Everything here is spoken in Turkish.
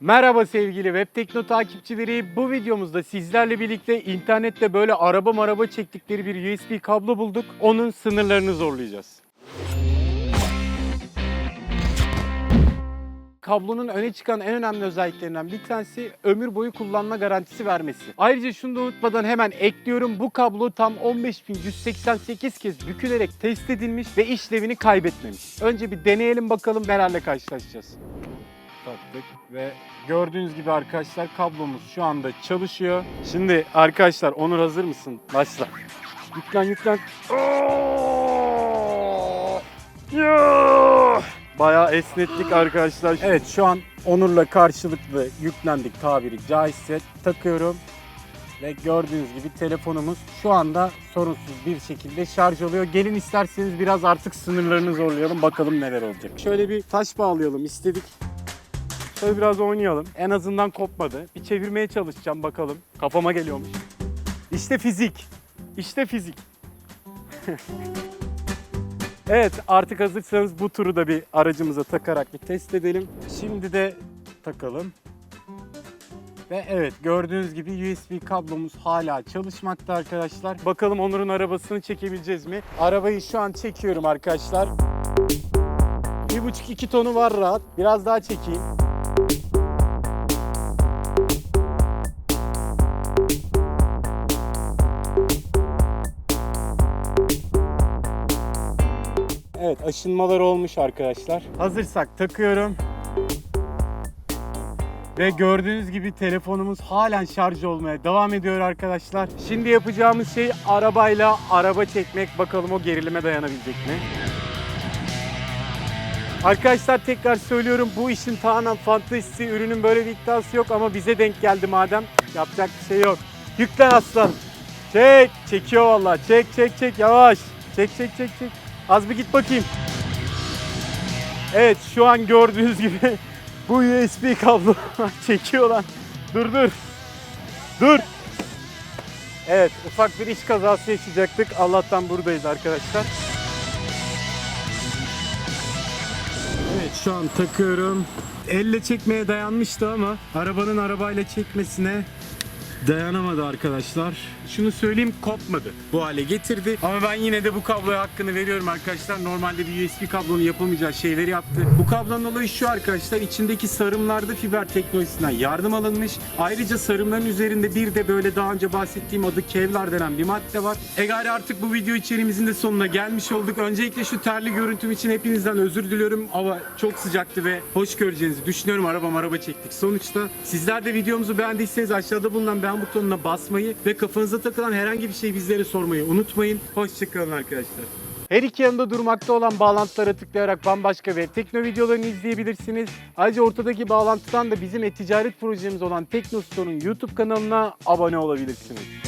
Merhaba sevgili Web Tekno takipçileri. Bu videomuzda sizlerle birlikte internette böyle araba maraba çektikleri bir USB kablo bulduk. Onun sınırlarını zorlayacağız. Kablonun öne çıkan en önemli özelliklerinden bir tanesi ömür boyu kullanma garantisi vermesi. Ayrıca şunu da unutmadan hemen ekliyorum. Bu kablo tam 15.188 kez bükülerek test edilmiş ve işlevini kaybetmemiş. Önce bir deneyelim bakalım nelerle karşılaşacağız taktık ve gördüğünüz gibi arkadaşlar kablomuz şu anda çalışıyor. Şimdi arkadaşlar Onur hazır mısın? Başla. Yüklen yüklen. Bayağı esnettik arkadaşlar. Evet şu an Onur'la karşılıklı yüklendik tabiri caizse takıyorum. Ve gördüğünüz gibi telefonumuz şu anda sorunsuz bir şekilde şarj oluyor. Gelin isterseniz biraz artık sınırlarını zorlayalım bakalım neler olacak. Şöyle bir taş bağlayalım istedik. Şöyle biraz oynayalım. En azından kopmadı. Bir çevirmeye çalışacağım bakalım. Kafama geliyormuş. İşte fizik. İşte fizik. evet artık hazırsanız bu turu da bir aracımıza takarak bir test edelim. Şimdi de takalım. Ve evet gördüğünüz gibi USB kablomuz hala çalışmakta arkadaşlar. Bakalım Onur'un arabasını çekebileceğiz mi? Arabayı şu an çekiyorum arkadaşlar. 1,5-2 tonu var rahat. Biraz daha çekeyim. Evet aşınmalar olmuş arkadaşlar. Hazırsak takıyorum. Ve gördüğünüz gibi telefonumuz halen şarj olmaya devam ediyor arkadaşlar. Şimdi yapacağımız şey arabayla araba çekmek. Bakalım o gerilime dayanabilecek mi? Arkadaşlar tekrar söylüyorum bu işin tamamen fantezisi, ürünün böyle bir iddiası yok ama bize denk geldi madem. Yapacak bir şey yok. Yüklen aslan. Çek. Çekiyor vallahi. Çek çek çek yavaş. Çek çek çek çek. Az bir git bakayım. Evet şu an gördüğünüz gibi bu USB kablo çekiyor lan. Dur dur. Dur. Evet ufak bir iş kazası yaşayacaktık. Allah'tan buradayız arkadaşlar. Evet şu an takıyorum. Elle çekmeye dayanmıştı ama arabanın arabayla çekmesine dayanamadı arkadaşlar. Şunu söyleyeyim kopmadı. Bu hale getirdi. Ama ben yine de bu kabloya hakkını veriyorum arkadaşlar. Normalde bir USB kablonun yapamayacağı şeyleri yaptı. Bu kablonun olayı şu arkadaşlar. içindeki sarımlarda fiber teknolojisinden yardım alınmış. Ayrıca sarımların üzerinde bir de böyle daha önce bahsettiğim adı Kevlar denen bir madde var. E artık bu video içeriğimizin de sonuna gelmiş olduk. Öncelikle şu terli görüntüm için hepinizden özür diliyorum. Hava çok sıcaktı ve hoş göreceğinizi düşünüyorum. Araba araba çektik. Sonuçta sizler de videomuzu beğendiyseniz aşağıda bulunan beğen butonuna basmayı ve kafanıza takılan herhangi bir şeyi bizlere sormayı unutmayın. Hoşçakalın arkadaşlar. Her iki yanında durmakta olan bağlantılara tıklayarak bambaşka ve tekno videolarını izleyebilirsiniz. Ayrıca ortadaki bağlantıdan da bizim e-ticaret projemiz olan Teknostore'un YouTube kanalına abone olabilirsiniz.